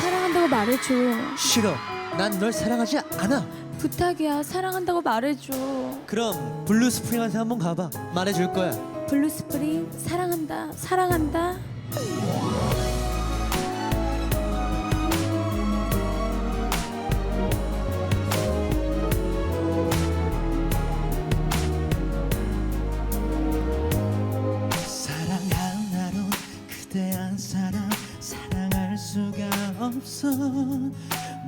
사랑한다고 말해줘. 싫어. 난 널 사랑하지 않아. 부탁이야. 사랑한다고 말해줘. 그럼 블루 스프링한테 한번 가봐. 말해줄 거야. 블루스프링 사랑한다. 사랑한다. 없어.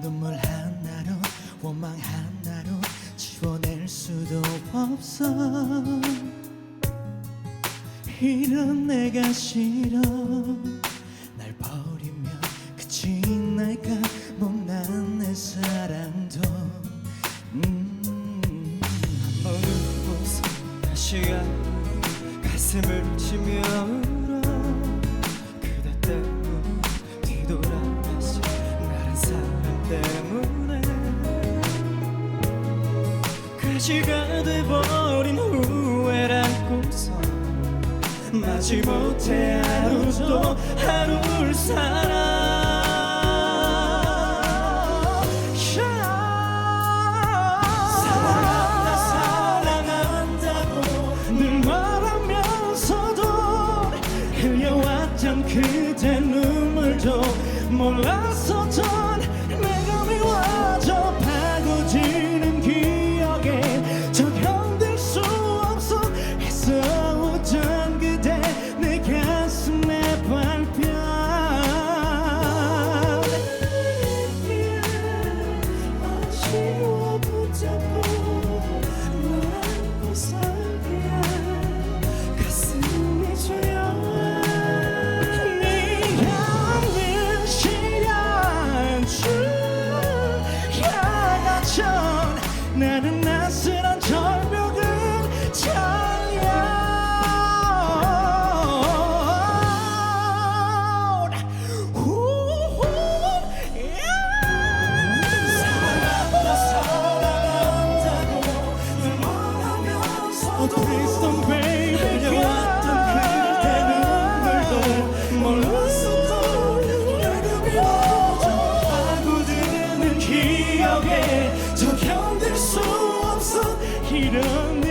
눈물 하나로 원망 하나로 지워낼 수도 없어. 이런 내가 싫어. 날 버리면 그치 날까 못난 내 사랑도. 음. 어느 곳에 다시 가. 가슴을 치며 가시가 돼버린 후회라고서 마지 못해 하루도 하루를 살아. 사랑한다 사랑한다고 늘 말하면서도 흘려왔던 그대 눈물도 몰라서 더 벽에 저 견딜 수 없어. 이런